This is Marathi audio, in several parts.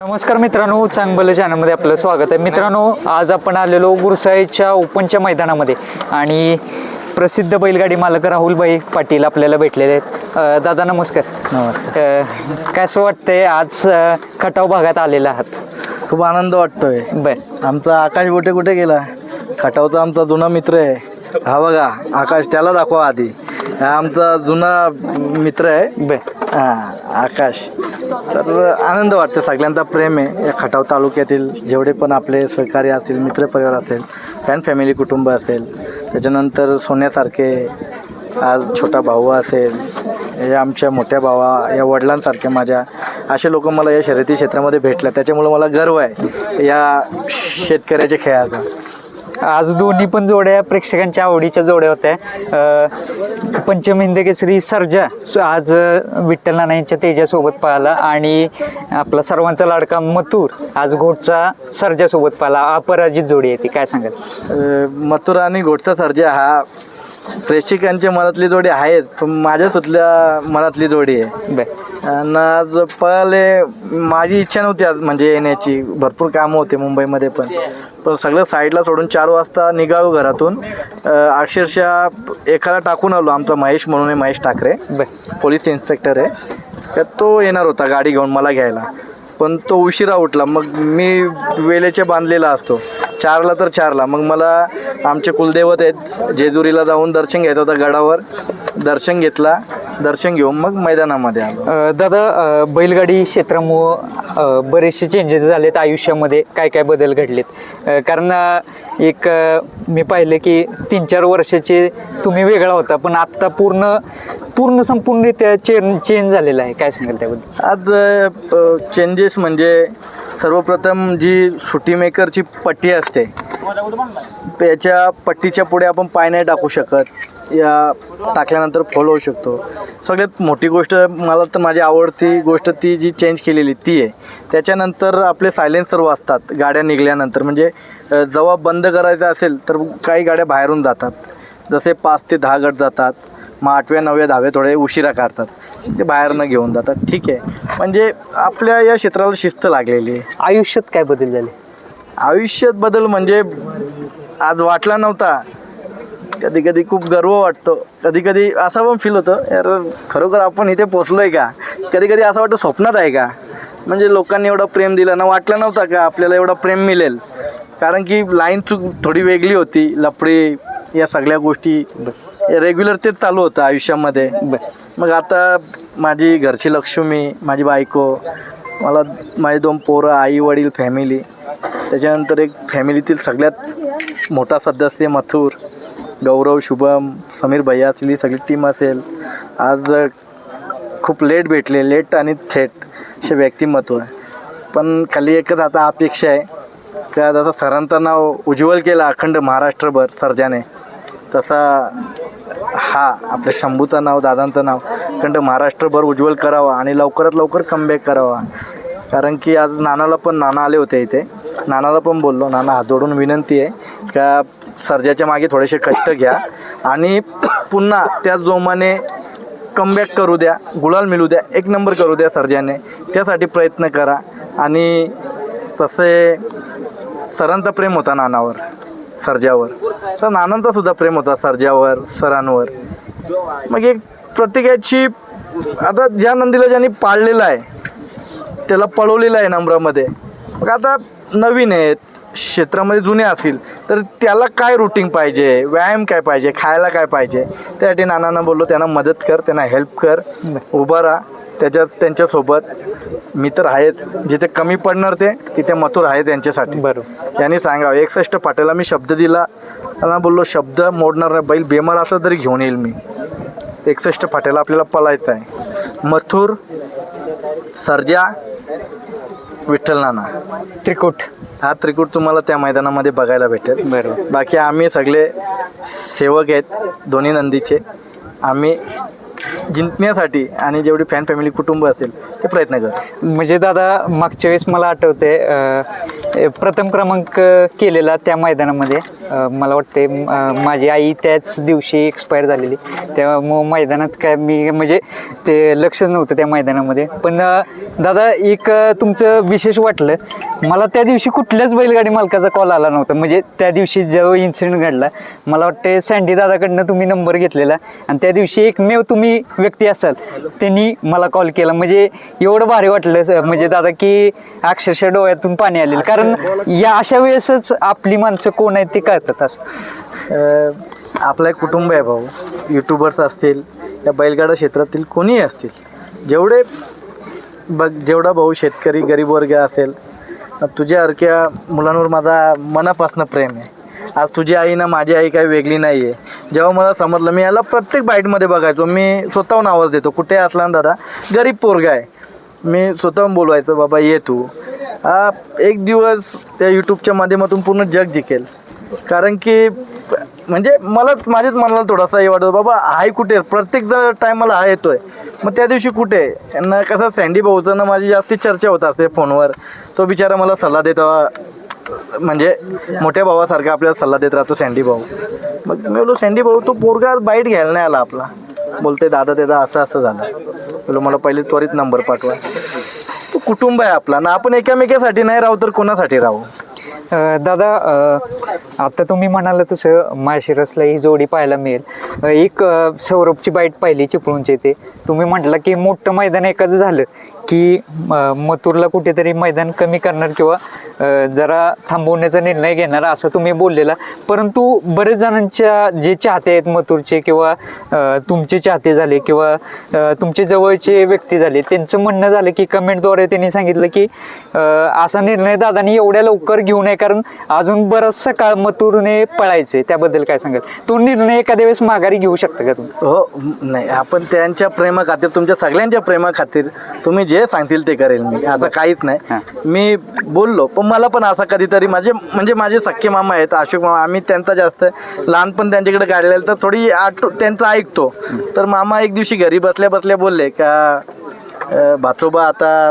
नमस्कार मित्रांनो चांगलं चॅनलमध्ये आपलं स्वागत आहे. मित्रांनो आज आपण आलेलो गुरसाईच्या ओपनच्या मैदानामध्ये आणि प्रसिद्ध बैलगाडी मालक राहुलभाई पाटील आपल्याला भेटलेले आहेत. दादा नमस्कार. नमस्कार. काय असं वाटतंय आज खटाव भागात आलेला आहात? खूप आनंद वाटतोय. बर. आमचा आकाश गोटे कुठे गेला? खटावचा आमचा जुना मित्र आहे. हा बघा आकाश त्याला दाखवा आधी. आमचा जुना मित्र आहे. बर. हा आकाश. तर आनंद वाटतो सगळ्यांचा प्रेम आहे. या खटाव तालुक्यातील जेवढे पण आपले सहकारी असतील मित्रपरिवार असेल फॅन फॅमिली कुटुंब असेल त्याच्यानंतर सोन्यासारखे आज छोटा भाऊ असेल या आमच्या मोठ्या भावा या वडिलांसारखे माझ्या असे लोक मला या शर्यती क्षेत्रामध्ये भेटल्या त्याच्यामुळं मला गर्व आहे. या शेतकऱ्याच्या खेळाचा आज दोन्ही पण जोड्या प्रेक्षकांच्या आवडीच्या जोड्या होत्या. पंचम हिंद केसरी सर्जा आज विठ्ठल नाना यांच्या तेजासोबत पाहिला आणि आपला सर्वांचा लाडका मथुर आज घोटचा सर्जासोबत पाहिला. अपराजित जोडी आहे ती. काय सांगाल? मथुर आणि घोटचा सर्जा हा प्रेक्षकांच्या मनातली जोडी आहेच पण माझ्या सुद्धा मनातली जोडी आहे. बर. आणि आज पळाले माझी इच्छा नव्हती आज म्हणजे येण्याची. भरपूर कामं होते मुंबईमध्ये पण. पण सगळं साईडला सोडून चार वाजता निघालो घरातून. अ, अक्षरशः एकाला टाकून आलो आमचा महेश म्हणून आहे महेश ठाकरे. बर. पोलीस इन्स्पेक्टर आहे. तर तो येणार होता गाडी घेऊन मला घ्यायला. पण तो उशिरा उठला. मग मी वेळेच्या बांधलेला असतो. चारला तर चारला. मग मला आमचे कुलदैवत आहेत जेजुरीला जाऊन दर्शन घ्यायचं होतं गडावर. दर्शन घेतला. दर्शन घेऊन मग मैदानामध्ये आलो. दादा बैलगाडी क्षेत्रामुळं बरेचसे चेंजेस झालेत आयुष्यामध्ये. काय काय बदल घडलेत? कारण एक मी पाहिलं की तीन चार वर्षाचे तुम्ही वेगळा होता पण आत्ता पूर्ण पूर्ण संपूर्णरित्या चेंज चेंज झालेला आहे. काय सांगाल त्याबद्दल? आज चेंजेस म्हणजे सर्वप्रथम जी सुटी मेकरची पट्टी असते याच्या पट्टीच्या पुढे आपण पाय नाही टाकू शकत. या टाकल्यानंतर फॉल होऊ शकतो. सगळ्यात मोठी गोष्ट मला तर माझी आवडती गोष्ट ती जी चेंज केलेली ती आहे. त्याच्यानंतर आपले सायलेन्सर वाजतात गाड्या निघाल्यानंतर. म्हणजे जेव्हा बंद करायचं असेल तर काही गाड्या बाहेरून जातात. जसे पाच ते दहा गट जातात. मग आठव्या नवव्या दहाव्या थोडे उशिरा काढतात. ते बाहेरनं घेऊन जातात. ठीक आहे. म्हणजे आपल्या या क्षेत्राला शिस्त लागलेली आहे. आयुष्यात काय बदल झाले? आयुष्यात बदल म्हणजे आज वाटला नव्हता. कधी कधी खूप गर्व वाटतो. कधी कधी असा पण फील होतं यार खरोखर आपण इथे पोचलोय का? कधी कधी असं वाटतं स्वप्नात आहे का? म्हणजे लोकांनी एवढं प्रेम दिलं ना वाटलं नव्हतं का आपल्याला एवढं प्रेम मिळेल? कारण की लाईन चूक थोडी वेगळी होती. लफडी या सगळ्या गोष्टी रेग्युलर तेच चालू होतं आयुष्यामध्ये. मग आता माझी घरची लक्ष्मी माझी बायको मला माझे दोन पोरं आई वडील फॅमिली त्याच्यानंतर एक फॅमिलीतील सगळ्यात मोठा सदस्य मथुर गौरव शुभम समीर भैया असली सगळी टीम असेल. आज खूप लेट भेटले लेट आणि थेट असे व्यक्तिमत्व आहे पण खाली एकच आता अपेक्षा आहे. का जसं सरांचं नाव उज्ज्वल केलं अखंड महाराष्ट्रभर सर्जाने. तसा हा आपल्या शंभूचं नाव दादांचं नाव अखंड महाराष्ट्रभर उज्ज्वल करावा आणि लवकरात लवकर कमबॅक करावा. कारण की आज नानाला पण नाना आले होते इथे. नानाला पण बोललो नाना हातोडून विनंती आहे का सर्जाच्या मागे थोडेसे कष्ट घ्या आणि पुन्हा त्या जोमाने कमबॅक करू द्या गुलाल मिळू द्या एक नंबर करू द्या सर्जाने. त्यासाठी प्रयत्न करा. आणि तसे सरांचा प्रेम होता नानावर. सर्जावर. तर नानांचा सुद्धा प्रेम होता सर्जावर सरांवर. मग एक प्रत्येकाची आता ज्या नंदीला ज्यांनी पाळलेलं आहे त्याला पळवलेलं आहे नम्रामध्ये. मग आता नवीन आहेत क्षेत्रामध्ये जुने असतील तर त्याला काय रुटीन पाहिजे? व्यायाम काय पाहिजे? खायला काय पाहिजे? त्यासाठी नानांना बोललो त्यांना मदत कर त्यांना हेल्प कर. उभा राहा. त्याच्यात त्यांच्यासोबत मी तर आहेत. जिथे कमी पडणार ते तिथे मथुर आहे त्यांच्यासाठी बरोबर. यांनी सांगावं. एकसष्ट पाट्याला मी शब्द दिला. त्यांना बोललो शब्द मोडणार नाही. बैल बेमार असला तरी घेऊन येईल मी. एकसष्ट फाट्याला आपल्याला पळायचं आहे. मथुर सर्जा विठ्ठल नाना. त्रिकुट. हा त्रिकूट तुम्हाला त्या मैदानामध्ये बघायला भेटेल. बरोबर. बाकी आम्ही सगळे सेवक आहेत दोन्ही नंदीचे. आम्ही जिंकण्यासाठी आणि जेवढी फॅन फॅमिली कुटुंब असेल ते प्रयत्न कर. म्हणजे दादा मागच्या वेळेस मला आठवते अ, प्रथम क्रमांक केलेला त्या मैदानामध्ये अ, मला वाटते अ, माझी आई त्याच दिवशी एक्सपायर झालेली. तेव्हा मग मैदानात काय मी म्हणजे ते लक्षच नव्हतं त्या मैदानामध्ये. पण अ, दादा एक अ, तुमचं विशेष वाटलं मला त्या दिवशी कुठल्याच बैलगाडी मालकाचा कॉल आला नव्हता. म्हणजे त्या दिवशी जो इन्सिडेंट घडला मला वाटते सँडी दादाकडनं तुम्ही नंबर घेतलेला. आणि त्या दिवशी एकमेव तुम्ही व्यक्ती असाल त्यांनी मला कॉल केला. म्हणजे एवढं भारी वाटलं म्हणजे दादा की अक्षरशः डोळ्यातून पाणी आलेलं. कारण या अशा वेळेसच आपली माणसं कोण आहेत ते कळतात असं. आपलं एक कुटुंब आहे भाऊ. यूट्यूबर्स असतील या बैलगाडा क्षेत्रातील कोणीही असतील. जेवढे बघ जेवढा भाऊ शेतकरी गरीब वर्ग असेल तुझ्या अर्क्या मुलांवर माझा मनापासून प्रेम आहे. आज तुझी आई ना माझी आई काही वेगळी नाही आहे जेव्हा मला समजलं मी याला प्रत्येक बाईटमध्ये बघायचो. मी स्वतःहून आवाज देतो कुठे असला ना दादा? गरीब पोरगा आहे. मी स्वतःहून बोलवायचं बाबा ये तू. हा एक दिवस त्या यूट्यूबच्या माध्यमातून पूर्ण जग जिकेल. कारण की म्हणजे मलाच माझ्याच मनाला थोडासा हे वाटतो बाबा आहे कुठे आहे? प्रत्येक जण टायमाला हा येतोय. मग त्या दिवशी कुठे आहे? यांना कसं सँडी भाऊचं ना माझी जास्ती चर्चा होत असते फोनवर. तो बिचारा मला सल्ला देतो म्हणजे मोठ्या भावासारखा आपल्याला सल्ला देत राहतो सँडी भाऊ. मग मी बोलो सँडी भाऊ तो पोरगा बाईट घ्यायला नाही आला आपला. बोलते दादा दादा असं असं झालं. बोलो मला पहिले त्वरित नंबर पाठवा. तो कुटुंब आहे आपला ना आपण एकामेकासाठी नाही राहू तर कोणासाठी राहू? दादा आता तुम्ही म्हणाल तसं माशिरसला ही जोडी पाहायला मिळेल. एक सौरभची बाईट पाहिली चिपळूणची ते. तुम्ही म्हटलं की मोठं मैदान एकाच झालं. की मथुरला कुठेतरी मैदान कमी करणार किंवा जरा थांबवण्याचा निर्णय घेणार असं तुम्ही बोललेला. परंतु बरेच जणांच्या जे चाहते आहेत मथुरचे किंवा तुमचे चाहते झाले किंवा तुमचे जवळचे व्यक्ती झाले त्यांचं म्हणणं झालं की कमेंटद्वारे त्यांनी सांगितलं की असा निर्णय दादानी एवढ्या लवकर घेऊ नये कारण अजून बराचसा काळ मथुरने पळायचे त्याबद्दल काय सांगाल? तो निर्णय एखाद्या वेळेस माघारी घेऊ शकता का तुम्ही? हो नाही आपण त्यांच्या प्रेमा खातीर तुमच्या सगळ्यांच्या प्रेमा खातीर तुम्ही जे सांगतील ते करेल मी असं काहीच. नाही. मी बोललो पण मला पण असं कधीतरी माझे म्हणजे माझे सख्खे मामा आहेत अशोक मामा आम्ही त्यांचा जास्त लहानपण त्यांच्याकडे काढलेलं तर थोडी आठ त्यांचं ऐकतो. तर मामा एक दिवशी घरी बसल्या बसल्या बोलले का भाचोबा आता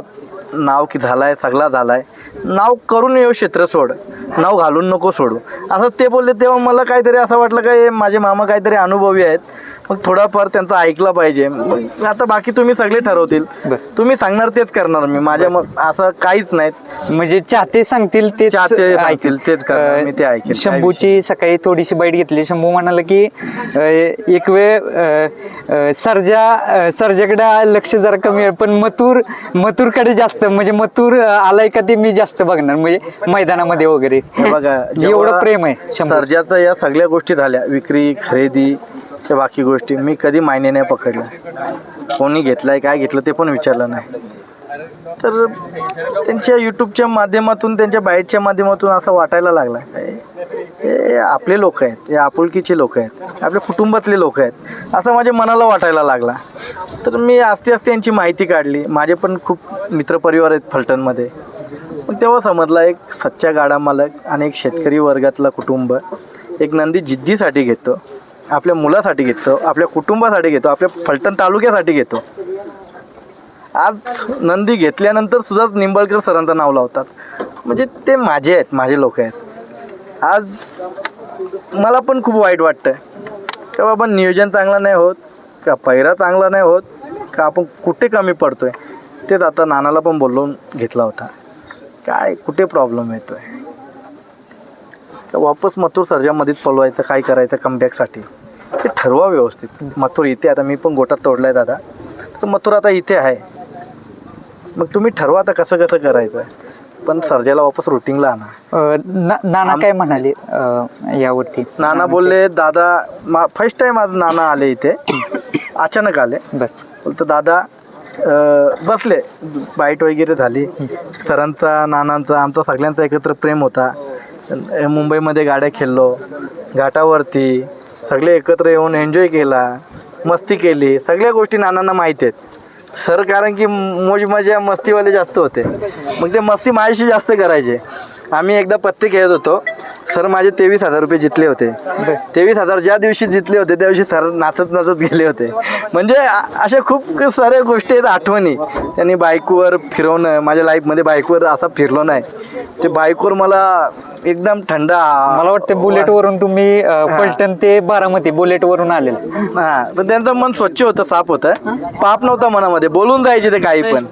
नाव की झालाय सगळा झालाय. नाव करून येऊ क्षेत्र सोड. नाव घालून नको सोडू. असं ते बोलले तेव्हा मला काहीतरी असं वाटलं का हे माझे मामा काहीतरी अनुभवी आहेत. मग थोडाफार त्यांचा ऐकला पाहिजे. मग आता बाकी तुम्ही सगळे ठरवतील. तुम्ही सांगणार तेच करणार मी. माझ्या मग असं काहीच नाही म्हणजे चाहते सांगतील तेच चाहते ऐकेल. तेच करणार, मी ते ऐकेल. काय शंभूची सकाळी थोडीशी बाईट घेतली. शंभू म्हणाला की एक वेळ सर्जा सर्जाकडे लक्ष जरा कमी आहे. पण मथुर मथुरकडे जास्त. म्हणजे मथुर आलाय का ते मी जास्त बघणार म्हणजे मैदानामध्ये वगैरे. बघा एवढं प्रेम आहे सर्जाचं या सगळ्या गोष्टी झाल्या विक्री खरेदी त्या बाकी गोष्टी मी कधी मायने नाही पकडल्या कोणी घेतलाय काय घेतलं ते पण विचारलं नाही. तर त्यांच्या यूट्यूबच्या माध्यमातून त्यांच्या बाईटच्या माध्यमातून असं वाटायला लागलं. हे आपले लोक आहेत हे आपुलकीचे लोक आहेत आपल्या कुटुंबातले लोक आहेत असं माझ्या मनाला वाटायला लागला. तर मी आस्ते आस्ते यांची माहिती काढली. माझे पण खूप मित्रपरिवार आहेत फलटणमध्ये. मग तेव्हा समजला एक सच्चा गाडा मालक आणि एक शेतकरी वर्गातला कुटुंब. एक नंदी जिद्दीसाठी घेतो आपल्या मुलासाठी घेतो आपल्या कुटुंबासाठी घेतो आपल्या फलटण तालुक्यासाठी घेतो. आज नंदी घेतल्यानंतर सुद्धा निंबाळकर सरांचं नाव लावतात. म्हणजे ते माझे आहेत माझे लोक आहेत. आज मला पण खूप वाईट वाटतं का बाबा नियोजन चांगलं नाही होत का पैरा चांगला नाही होत का आपण कुठे कमी पडतोय? तेच आता नानाला पण बोलवून घेतला होता. काय कुठे प्रॉब्लेम येतोय? का वापस मथुर सर्जामध्येच पलवायचं काय करायचं कमबॅकसाठी ते ठरवा व्यवस्थित. मथुर इथे आता मी पण गोटात तोडलाय दादा. तर मथुर आता इथे आहे. मग तुम्ही ठरवा आता कसं कसं करायचं. पण सर्जाला वापस रुटीनला आणा. ना- नाना काय म्हणाले यावरती? नाना बोलले दादा मा फर्स्ट टाइम आज नाना आले इथे. अचानक आले. बर. बोलतो दादा अं, बसले. बाईट वगैरे झाली. सरांचा नानांचा आमचा सगळ्यांचा एकत्र प्रेम होता. अं, मुंबईमध्ये गाड्या खेळलो. घाटावरती सगळे एकत्र येऊन एन्जॉय केला. मस्ती केली. सगळ्या गोष्टी नानांना माहीत आहेत. सर कारण की मोज मजा मस्तीवाले जास्त होते. मग ते मस्ती माझ्याशी जास्त करायचे. आम्ही एकदा पत्ते खेळत होतो. सर माझे तेवीस हजार रुपये जितले होते. तेवीस हजार ज्या दिवशी जितले होते त्या दिवशी सर नाचत नाचत गेले होते. म्हणजे अशा खूप साऱ्या गोष्टी आहेत आठवणी. त्यांनी बाईकवर फिरवणं माझ्या लाईफमध्ये बाईकवर असा फिरलो नाही. ते बाईकवर मला एकदम थंड मला वाटतं बुलेट वरून तुम्ही अ, फलटण ते बारामती बुलेट वरून आलेला. हा पण त्यांचं मन स्वच्छ होतं साफ होतं. पाप नव्हता मनामध्ये बोलून जायचे ते काही पण.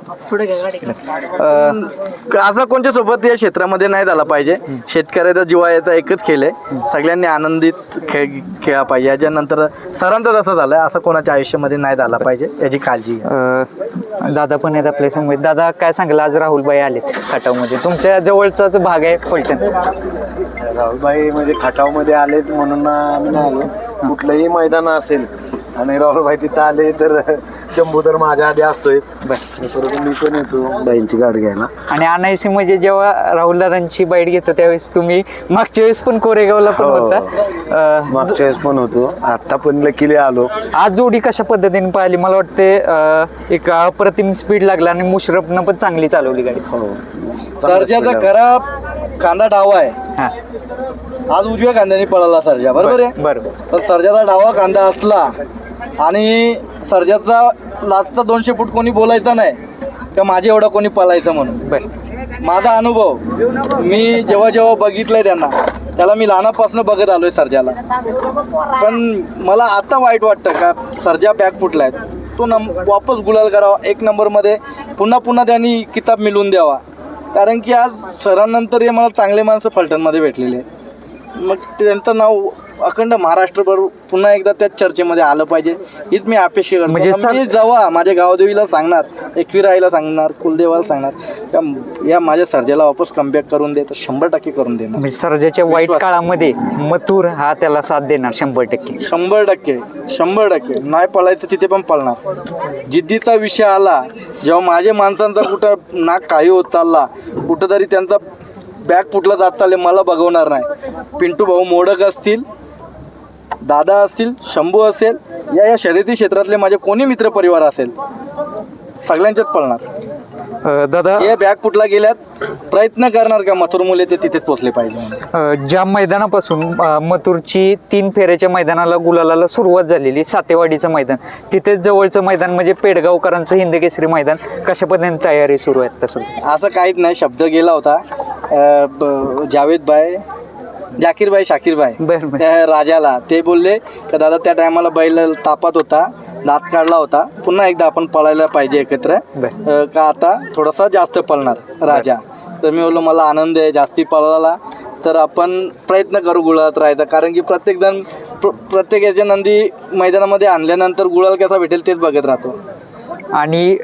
असं कोणत्या सोबत या क्षेत्रामध्ये नाही झाला पाहिजे. शेतकऱ्याचा जिवाळ्याचा एकच खेळ आहे. सगळ्यांनी आनंदित खेळ खेळा पाहिजे. याच्यानंतर सरांचं तसं झालं असं कोणाच्या आयुष्यामध्ये नाही झाला पाहिजे याची काळजी दादा पण आहेत आपल्यासमोर दादा काय सांगाल? आज राहुलबाई आलेत खटावमध्ये. तुमच्या जवळचाच भाग आहे फलटण राहुलबाई म्हणजे खटावमध्ये आलेत म्हणून आम्ही नाही आलो. कुठलंही मैदान असेल आणि राहुलबाई तिथं आले तर शंभू तर माझ्या आधी असतोयच. परत मी पण येतो. बाईंची गाडी घ्यायला. आणि अनायसी म्हणजे जेव्हा राहुल दादांची बाईट घेतो त्यावेळेस तुम्ही मागच्या वेळेस पण कोरेगावला पण हो. होता. अ, मागच्या वेळेस पण होतो. आता पण लकीली आलो. आज जोडी कशा पद्धतीने पाहिली? मला वाटते अ, एक अप्रतिम स्पीड लागला आणि मुशरफनं पण चांगली चालवली गाडी. हो. सर्जाचा खरा कांदा डावा आहे. हा. आज उजव्या कांद्याने पळाला सर्जा. बरोबर आहे? बरोबर. पण सर्जाचा डावा कांदा असला आणि सर्जाचा लास्टचा दोनशे फूट कोणी बोलायचा नाही का माझे एवढा कोणी पळायचं म्हणून. बर. माझा अनुभव मी जेव्हा जेव्हा बघितलंय त्यांना त्याला मी लहानापासून बघत आलोय सर्जाला. पण मला आता वाईट वाटतं का सर्जा बॅग फुटलाय. तो नम वापस गुलाल करावा. एक नंबरमध्ये पुन्हा पुन्हा त्यांनी किताब मिळवून द्यावा. कारण की आज सरांनंतर हे मला चांगले माणसं फलटणमध्ये भेटलेले आहेत. मग त्यांचं नाव अखंड महाराष्ट्रभर पुन्हा एकदा त्याच चर्चेमध्ये आलं पाहिजे. हीच मी अपेक्षा करतो. म्हणजे सर- मी जेव्हा माझ्या गावदेवीला सांगणार एकविराईला सांगणार कुलदेवाला सांगणार का या माझ्या सर्जेला वापस कमबॅक करून दे तर शंभर टक्के करून देणार. म्हणजे सर्जाच्या वाईट विश्वास. काळामध्ये मथुर हा त्याला साथ देणार शंभर टक्के. शंभर टक्के शंभर टक्के. नाही पळायचं तिथे पण पळणार. जिद्दीचा विषय आला जेव्हा माझ्या माणसांचा कुठं नाक काही होत चालला कुठंतरी त्यांचा बॅग फुटला जात चालले मला बघवणार नाही. पिंटू भाऊ मोडक असतील दादा असतील शंभू असेल या या शर्यती क्षेत्रातले माझे कोणी मित्र परिवार असेल सगळ्यांच्याच पळणार. अ, दादा हे बॅग फुटला गेल्यात? प्रयत्न करणार का मथुर मुले ते तिथेच पोचले पाहिजे. अ, ज्या मैदानापासून अ, मथुरची तीन फेऱ्याच्या मैदानाला गुलालाला सुरुवात झालेली सातेवाडीचं मैदान तिथेच जवळचं मैदान म्हणजे पेडगावकरांचं हिंदकेसरी मैदान कशा पद्धतीने तयारी सुरू आहे तसं? असं काहीच नाही शब्द गेला होता. अं, ब- जावेद भाई जाकीर भाई शाकीर भाई बरं बरं. त्या राजाला. ते बोलले का दादा त्या टायमाला बैल तापात होता दात काढला होता. पुन्हा एकदा आपण पळायला पाहिजे एकत्र. बरं. अं, का आता थोडासा जास्त पळणार राजा. तर मी बोललो मला आनंद आहे जास्ती पळाला तर आपण प्रयत्न करू गुळात राहायचा. कारण की प्रत्येक जण प्र प्रत्येक याच्या नंदी मैदानामध्ये आणल्यानंतर गुळाल कसा भेटेल तेच बघत राहतो. आणि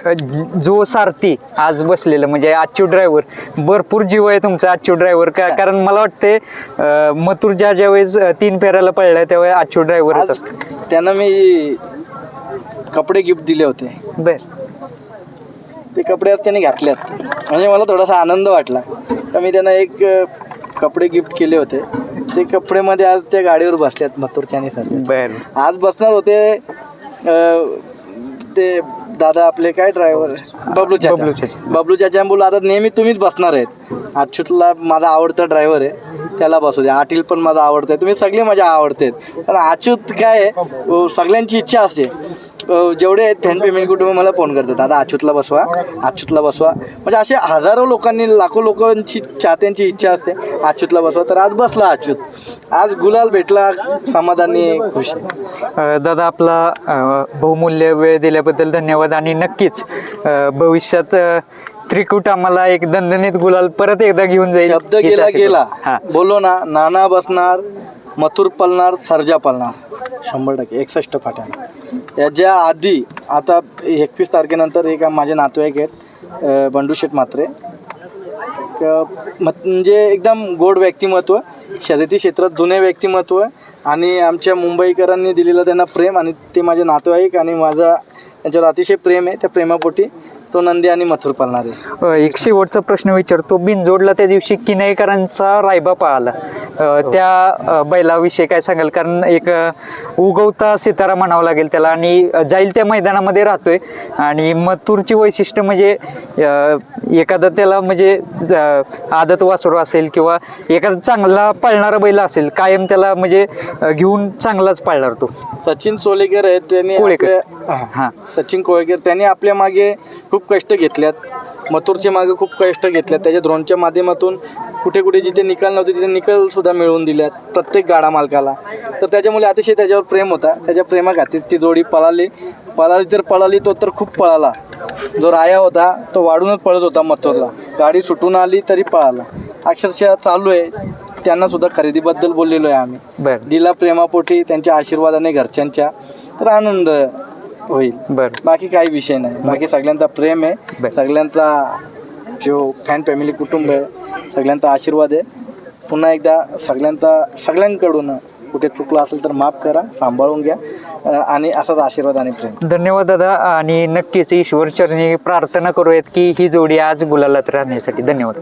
ज- सारथी आज बसलेलं म्हणजे आजची ड्रायव्हर भरपूर जीव आहे तुमचा आजची ड्रायव्हर का कारण मला वाटते मथुर ज्या ज्या वेळेस तीन फेऱ्याला पडलाय त्यावेळेस आजची ड्रायव्हरच आज असतं त्यांना मी कपडे गिफ्ट दिले होते. बर. ते कपडे त्यांनी घातल्यात म्हणजे मला थोडासा आनंद वाटला. तर मी त्यांना एक कपडे गिफ्ट केले होते. ते कपडेमध्ये आज त्या गाडीवर बसल्यात मथुरच्या आणि सर बर. आज बसणार होते ते दादा आपले काय ड्रायव्हर बबलू चाचा. बबलू चाचा. बबलू चाचा आता नेहमी तुम्हीच बसणार आहेत. अच्युतला माझा आवडता ड्रायव्हर आहे. त्याला बसू द्या. आटील पण माझा आवडतं आहे. तुम्ही सगळे माझ्या आवडते पण अच्युत काय आहे? अ, सगळ्यांची इच्छा असते. जेवढे आहेत फॅन पेमेंट कुटुंब मला फोन करतात. दादा अच्युतला बसवा. अच्युतला बसवा. म्हणजे असे हजारो लोकांनी लाखो लोकांची चाहत्यांची इच्छा असते. अच्युतला बसवा. तर आज बसला अच्युत आज गुलाल भेटला समाधानी खुश. दादा आपला बहुमूल्य वेळ दिल्याबद्दल धन्यवाद. आणि नक्कीच भविष्यात त्रिकूट आम्हाला एक दणदणीत गुलाल परत एकदा घेऊन जाईल. शब्द गेला गेला. बोललो ना नाना बसणार. मथुर पलणार सर्जा पलणार शंभर टक्के एकसष्ट फाट्याला याच्या आधी आता एकवीस तारखेनंतर एक माझे नातेवाईक आहेत बंडू शेठ मात्रे म्हणजे एकदम गोड व्यक्तिमत्व शर्यती क्षेत्रात जुने व्यक्तिमत्व आणि आमच्या मुंबईकरांनी दिलेलं त्यांना प्रेम आणि ते माझे नातेवाईक आणि माझा त्यांच्यावर अतिशय प्रेम आहे त्या प्रेमापोटी तो नंदी आणि मथुर पळणार आहे. अ, एक शेवटचा प्रश्न विचारतो. बिनजोडला त्या दिवशी किनईकरांचा रायबा पाहिला. त्या अ, बैलाविषयी काय सांगाल? कारण एक अ, उगवता सितारा म्हणावं लागेल त्याला आणि अ, जाईल त्या मैदानामध्ये राहतोय. आणि मथुरची वैशिष्ट्य म्हणजे अ, एखादा त्याला म्हणजे ज- आदत वासरू असेल किंवा एखादा चांगला पळणारा बैल असेल कायम त्याला म्हणजे अ, घेऊन चांगलाच पळणार तो. सचिन सोलेकर आहेत त्यांनी कोळेकर. आपल्या- हा. हां. सचिन कोळेकर त्यांनी आपल्या मागे खूप कष्ट घेतल्यात. मथुरच्या मागे खूप कष्ट घेतल्यात. त्याच्या ड्रोनच्या माध्यमातून कुठे कुठे जिथे निकाल नव्हते तिथे निकाल सुद्धा मिळवून दिल्यात प्रत्येक गाडा मालकाला. तर त्याच्यामुळे अतिशय त्याच्यावर प्रेम होता. त्याच्या प्रेमाखातीर ती जोडी पळाली. पळाली तर पळाली तो तर खूप पळाला. जो राया होता तो वाढूनच पळत होता मथुरला. गाडी सुटून आली तरी पळाला. अक्षरशः चालू आहे. त्यांना सुद्धा खरेदीबद्दल बोललेलो आहे आम्ही. दिला प्रेमापोटी त्यांच्या आशीर्वादाने घरच्यांच्या. तर आनंद. होईल. बरं. बाकी काही विषय नाही. बाकी सगळ्यांचा प्रेम आहे. बर. सगळ्यांचा जो फॅन फॅमिली कुटुंब आहे सगळ्यांचा आशीर्वाद आहे. पुन्हा एकदा सगळ्यांचा सगळ्यांकडून कुठे चुकलं असेल तर माफ करा सांभाळून घ्या अं, आणि असाच आशीर्वाद आणि प्रेम. धन्यवाद दादा आणि नक्कीच ईश्वर चरणी प्रार्थना करूयात की ही जोडी आज गुलालात राहण्यासाठी. धन्यवाद.